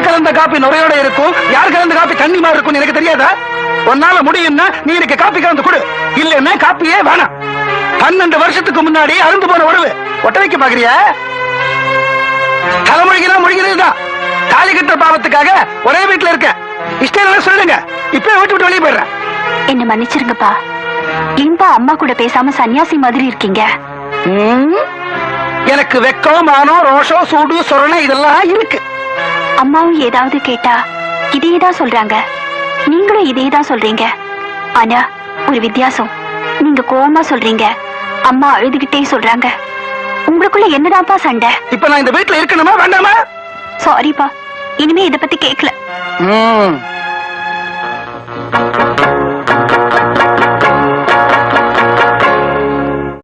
கலந்த காப்பி நுரையோட இருக்கும்? யார் கலந்த காப்பி தண்ணி மாதிரி இருக்கும் எனக்கு தெரியாதா? உன்னால முடியும்னா நீ எனக்கு காப்பி கலந்து கொடு. இல்லன்னா காப்பியே வேணாம். பன்னெண்டு வருஷத்துக்கு முன்னாடி அருந்து போன உறவு. ஒட்ட வைக்க பாக்குறியா? தலைமொழிகிறா மொழிகிறதுதான் தாலி கட்டுற பாவத்துக்காக ஒரே வீட்டுல இருக்க இஷ்டம் சொல்லுங்க. இப்ப வீட்டு விட்டு வெளியே போயிடுறேன். என்ன மன்னிச்சிருங்கப்பா. ஏன்பா அம்மா கூட பேசாம சன்னியாசி மாதிரி இருக்கீங்க? எனக்கு வெக்கம் மானம் ரோஷம் சூடு சொரணை இதெல்லாம் இருக்கு. அம்மாவும் ஏதாவது கேட்டா இதே தான் சொல்றாங்க. நீங்களும் இதே தான் சொல்றீங்க. ஆனா ஒரு வித்தியாசம். நீங்க கோவமா சொல்றீங்க. அம்மா அழுதுகிட்டே சொல்றாங்க. உங்களுக்குள்ள என்னடாப்பா சண்டை? இப்ப நான் இந்த வீட்டுல இருக்கணுமா வேண்டாமா? சாரிப்பா இனிமே இத பத்தி கேக்கல.